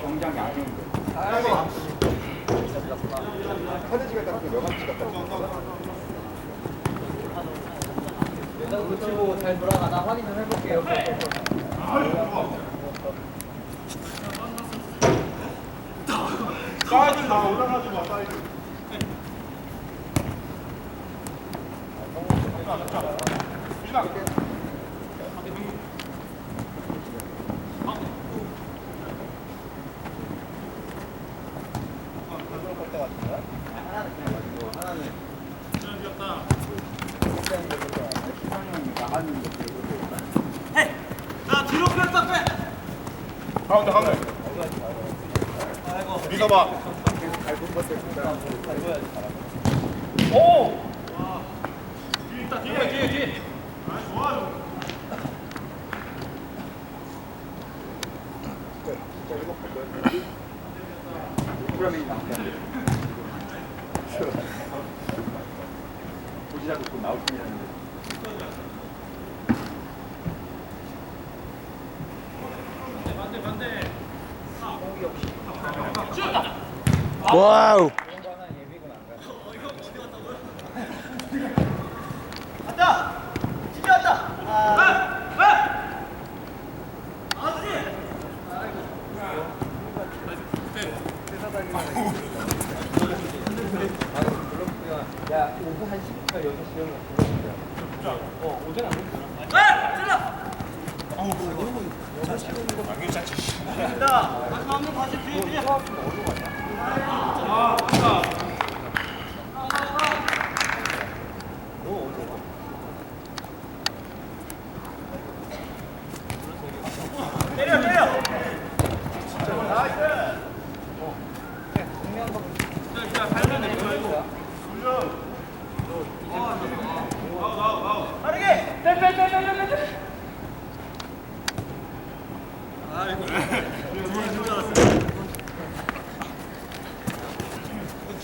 경장이 아니었는데. 카드지가 딱 명함지 같다. 일단 붙이고 잘 돌아가나 확인 좀 해볼게요. 사이드 나 올라가지 마 사이드 가운데 가운데 믿어봐 오! 뒤에 뒤에 뒤에 프로그램이 나왔는데. 보시라고 곧 나올 뿐이라는데. 와우. 야, 오후 1시부터 6시 정도 불러주세요. 어, 오전 안 너 검사 좀 해주지 않았어? 어, 씨. 어.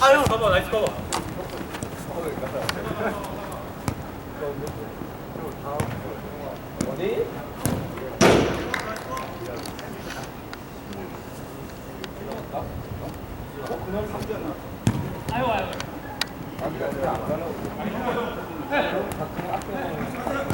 아유, 봐봐, 나이스 봐봐. 어디? 야, 나 양상 거 아니냐? 그럼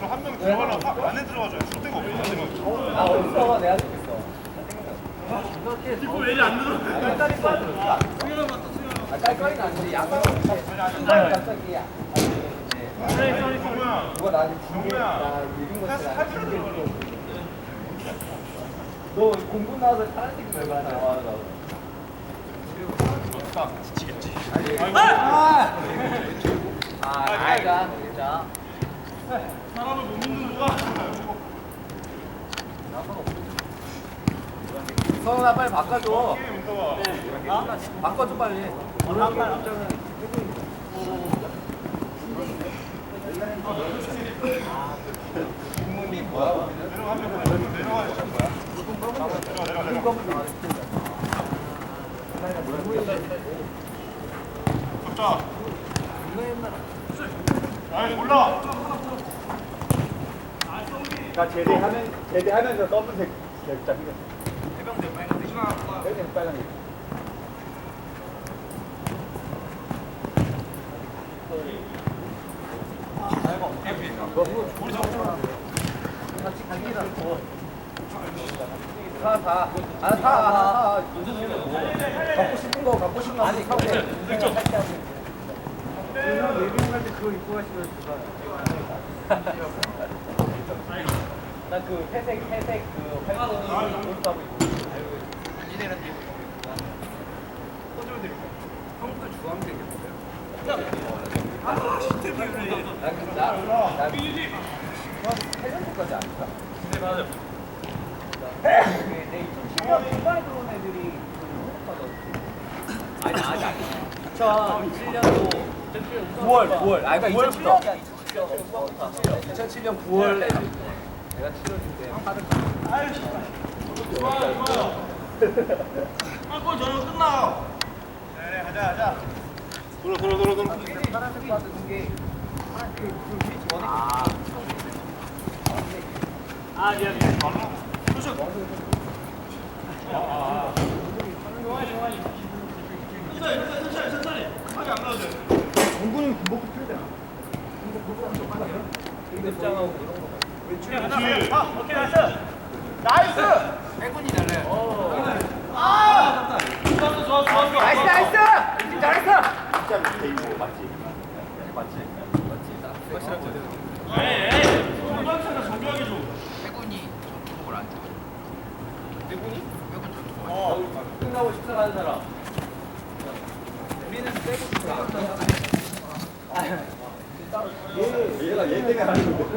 한 명이 들어가려면 팍 안에 들어가줘야 줄 데가 없어 아, 어딨어? 내가 죽겠어. 뒷고 왜이 안 들어 나. 너 공부 나와서? 아, 아, 누가 성훈아 빨리 바꿔줘. 있어봐 바꿔줘 빨리. 내려가 한 명, 내려가 내려가 내려가 내려가 자 아이 몰라 나 제대하면 제대하면서 검은색 결자 생겼어. 입고 가시면 나그 회색, 회색, 그 진해란 게 호주들이 형도 주황색이었어요. 아, 시트 비율이. 나, 나, 나, 나, 해전도까지 아니다. 네, 맞아요. 내 2007년 9월, 9월. 아, 그러니까 2007년. 2007년 9월. 내가 7월인데. 아유, 좋아요, 좋아요. 한골 전혀 끝나. 네, 가자, 가자. 돌아, 돌아, 돌아, 돌아. 파란색 바지 공개. 그 위치 원해. 아, 미안, 미안. 조심. 아, 정환이, 정환이. 천천히, 천천히, 천천히. 하게 안 가도 돼. 공군은 군복도 필요해. 군복도 한쪽 빨라. 근데 입장하고 이런 거. 왼쪽에 하나. 아, 오케이, 나이스. 나이스. 빼곤이 잘해. 좋았어 좋았어 좋았어 나이스 나이스. 지금 잘했어. 진짜 밑에 이거 맞지? 맞지? 에이 에이 소방차가 정교하게 줘 빼곤이 전투복을 안 줘. 빼곤이? 빼곤 전투복. 어 끝나고 식사 가는 사람 우리는 빼고 싶어 얘가 얘 때문에 하는 건데.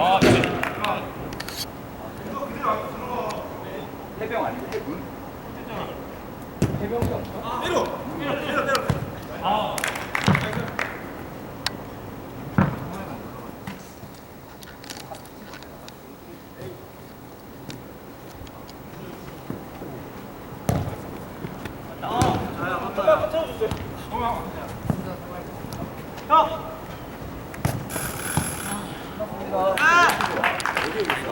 아, 네. 해병 아니고 해군? 해병이 없어?